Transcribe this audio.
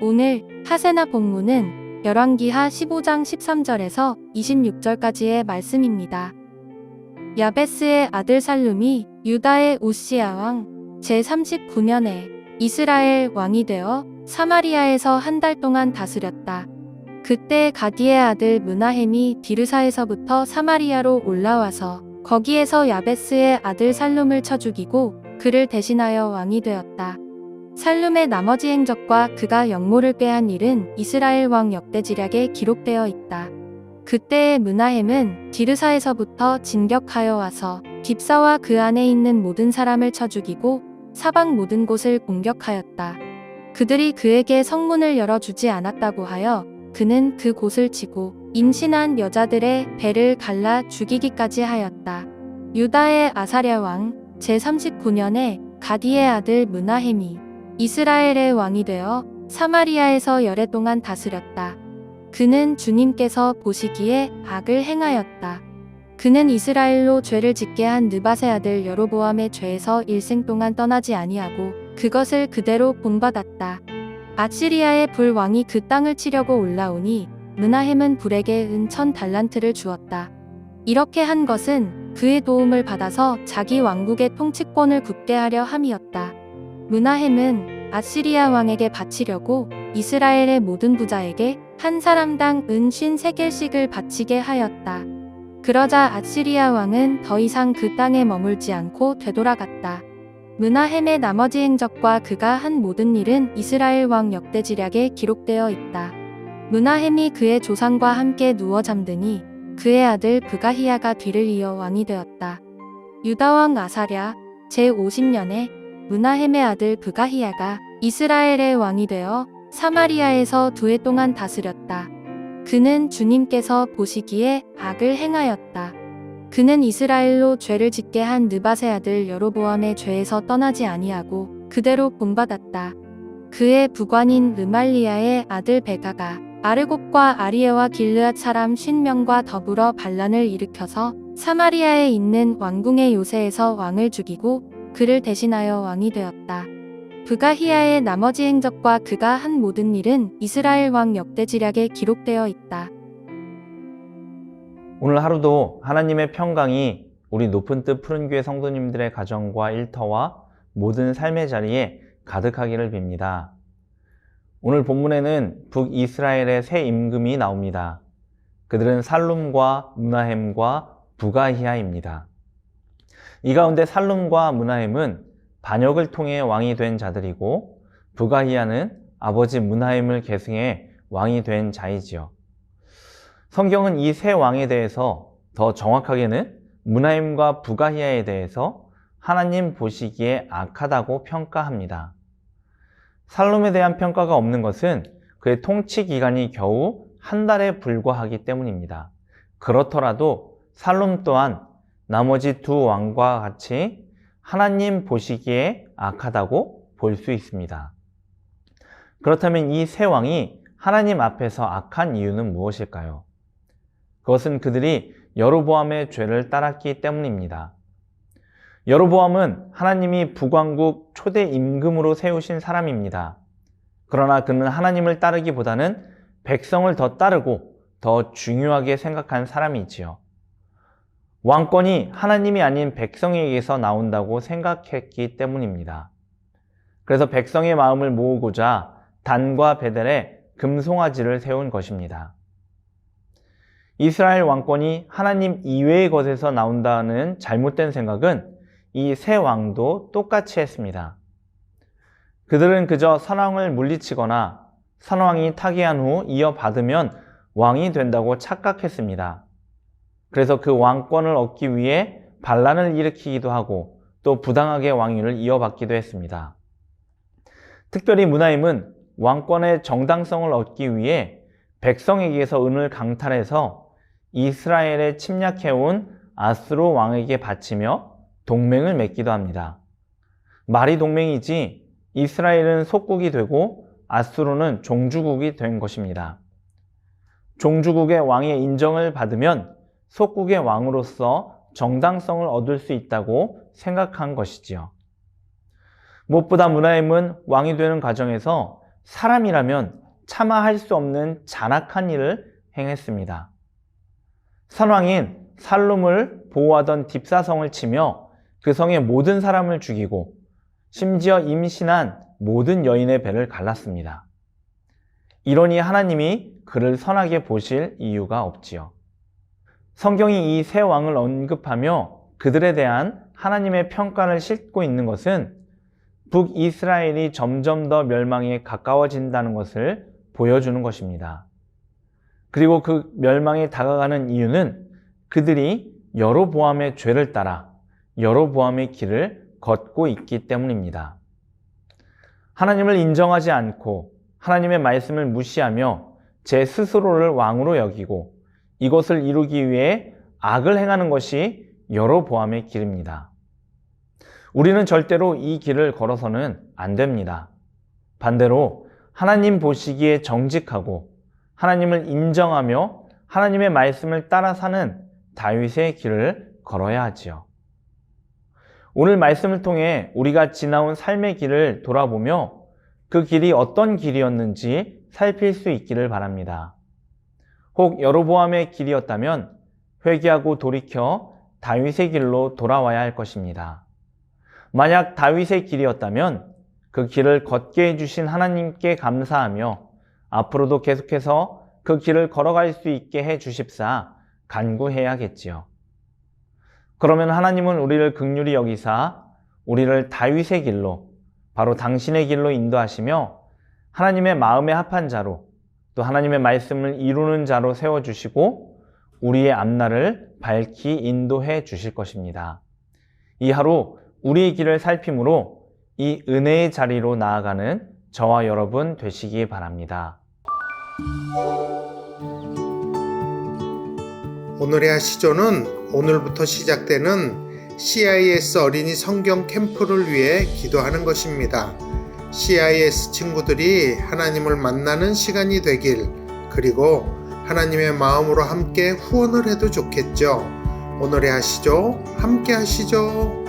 오늘 하세나 본문은 열왕기하 15장 13절에서 26절까지의 말씀입니다. 야베스의 아들 살룸이 유다의 우시아 왕 제39년에 이스라엘 왕이 되어 사마리아에서 한 달 동안 다스렸다. 그때 가디의 아들 문하햄이 디르사에서부터 사마리아로 올라와서 거기에서 야베스의 아들 살룸을 쳐 죽이고 그를 대신하여 왕이 되었다. 살룸의 나머지 행적과 그가 영모를 꾀한 일은 이스라엘 왕 역대지략에 기록되어 있다. 그때의 문하햄은 디르사에서부터 진격하여 와서 깁사와 그 안에 있는 모든 사람을 쳐 죽이고 사방 모든 곳을 공격하였다. 그들이 그에게 성문을 열어주지 않았다고 하여 그는 그 곳을 치고 임신한 여자들의 배를 갈라 죽이기까지 하였다. 유다의 아사랴 왕 제39년에 가디의 아들 문하햄이 이스라엘의 왕이 되어 사마리아에서 열해 동안 다스렸다. 그는 주님께서 보시기에 악을 행하였다. 그는 이스라엘로 죄를 짓게 한 느바세 아들 여로보암의 죄에서 일생 동안 떠나지 아니하고 그것을 그대로 본받았다. 아시리아의 불 왕이 그 땅을 치려고 올라오니 문하햄은 불에게 은 천 달란트를 주었다. 이렇게 한 것은 그의 도움을 받아서 자기 왕국의 통치권을 굳게 하려 함이었다. 문하햄은 아시리아 왕에게 바치려고 이스라엘의 모든 부자에게 한 사람당 은 53개씩을 바치게 하였다. 그러자 아시리아 왕은 더 이상 그 땅에 머물지 않고 되돌아갔다. 문하햄의 나머지 행적과 그가 한 모든 일은 이스라엘 왕 역대지략에 기록되어 있다. 문하햄이 그의 조상과 함께 누워 잠드니 그의 아들 브가히야가 뒤를 이어 왕이 되었다. 유다 왕 아사랴 제50년에 문하햄의 아들 브가히야가 이스라엘의 왕이 되어 사마리아에서 두 해 동안 다스렸다. 그는 주님께서 보시기에 악을 행하였다. 그는 이스라엘로 죄를 짓게 한 느바세 아들 여로보암의 죄에서 떠나지 아니하고 그대로 본받았다. 그의 부관인 르말리아의 아들 베가가 아르곱과 아리에와 길르앗 사람 쉰명과 더불어 반란을 일으켜서 사마리아에 있는 왕궁의 요새에서 왕을 죽이고 그를 대신하여 왕이 되었다. 브가히야의 나머지 행적과 그가 한 모든 일은 이스라엘 왕 역대지략에 기록되어 있다. 오늘 하루도 하나님의 평강이 우리 높은 뜻 푸른 교회 성도님들의 가정과 일터와 모든 삶의 자리에 가득하기를 빕니다. 오늘 본문에는 북이스라엘의 새 임금이 나옵니다. 그들은 살룸과 문하햄과 부가히야입니다. 이 가운데 살룸과 문하햄은 반역을 통해 왕이 된 자들이고 부가히야는 아버지 문하햄을 계승해 왕이 된 자이지요. 성경은 이 세 왕에 대해서 더 정확하게는 문하임과 부가히야에 대해서 하나님 보시기에 악하다고 평가합니다. 살롬에 대한 평가가 없는 것은 그의 통치 기간이 겨우 한 달에 불과하기 때문입니다. 그렇더라도 살롬 또한 나머지 두 왕과 같이 하나님 보시기에 악하다고 볼 수 있습니다. 그렇다면 이 세 왕이 하나님 앞에서 악한 이유는 무엇일까요? 그것은 그들이 여로보암의 죄를 따랐기 때문입니다. 여로보암은 하나님이 북왕국 초대 임금으로 세우신 사람입니다. 그러나 그는 하나님을 따르기보다는 백성을 더 따르고 더 중요하게 생각한 사람이지요. 왕권이 하나님이 아닌 백성에게서 나온다고 생각했기 때문입니다. 그래서 백성의 마음을 모으고자 단과 베델에 금송아지를 세운 것입니다. 이스라엘 왕권이 하나님 이외의 것에서 나온다는 잘못된 생각은 이 세 왕도 똑같이 했습니다. 그들은 그저 선왕을 물리치거나 선왕이 타계한 후 이어받으면 왕이 된다고 착각했습니다. 그래서 그 왕권을 얻기 위해 반란을 일으키기도 하고 또 부당하게 왕위를 이어받기도 했습니다. 특별히 문하임은 왕권의 정당성을 얻기 위해 백성에게서 은을 강탈해서 이스라엘에 침략해온 아스로 왕에게 바치며 동맹을 맺기도 합니다. 말이 동맹이지 이스라엘은 속국이 되고 아스로는 종주국이 된 것입니다. 종주국의 왕의 인정을 받으면 속국의 왕으로서 정당성을 얻을 수 있다고 생각한 것이지요. 무엇보다 문하임은 왕이 되는 과정에서 사람이라면 차마 할 수 없는 잔악한 일을 행했습니다. 선왕인 살룸을 보호하던 딥사성을 치며 그 성의 모든 사람을 죽이고 심지어 임신한 모든 여인의 배를 갈랐습니다. 이러니 하나님이 그를 선하게 보실 이유가 없지요. 성경이 이 세 왕을 언급하며 그들에 대한 하나님의 평가를 싣고 있는 것은 북이스라엘이 점점 더 멸망에 가까워진다는 것을 보여주는 것입니다. 그리고 그 멸망에 다가가는 이유는 그들이 여로보암의 죄를 따라 여로보암의 길을 걷고 있기 때문입니다. 하나님을 인정하지 않고 하나님의 말씀을 무시하며 제 스스로를 왕으로 여기고 이것을 이루기 위해 악을 행하는 것이 여로보암의 길입니다. 우리는 절대로 이 길을 걸어서는 안 됩니다. 반대로 하나님 보시기에 정직하고 하나님을 인정하며 하나님의 말씀을 따라 사는 다윗의 길을 걸어야 하지요. 오늘 말씀을 통해 우리가 지나온 삶의 길을 돌아보며 그 길이 어떤 길이었는지 살필 수 있기를 바랍니다. 혹 여로보암의 길이었다면 회개하고 돌이켜 다윗의 길로 돌아와야 할 것입니다. 만약 다윗의 길이었다면 그 길을 걷게 해주신 하나님께 감사하며 앞으로도 계속해서 그 길을 걸어갈 수 있게 해 주십사 간구해야겠지요. 그러면 하나님은 우리를 극률히 여기사 우리를 다윗의 길로 바로 당신의 길로 인도하시며 하나님의 마음에 합한 자로 또 하나님의 말씀을 이루는 자로 세워주시고 우리의 앞날을 밝히 인도해 주실 것입니다. 이 하루 우리의 길을 살핌으로 이 은혜의 자리로 나아가는 저와 여러분 되시기 바랍니다. 오늘의 하시조는 오늘부터 시작되는 CIS 어린이 성경 캠프를 위해 기도하는 것입니다. CIS 친구들이 하나님을 만나는 시간이 되길, 그리고 하나님의 마음으로 함께 후원을 해도 좋겠죠. 오늘의 하시죠. 함께 하시죠.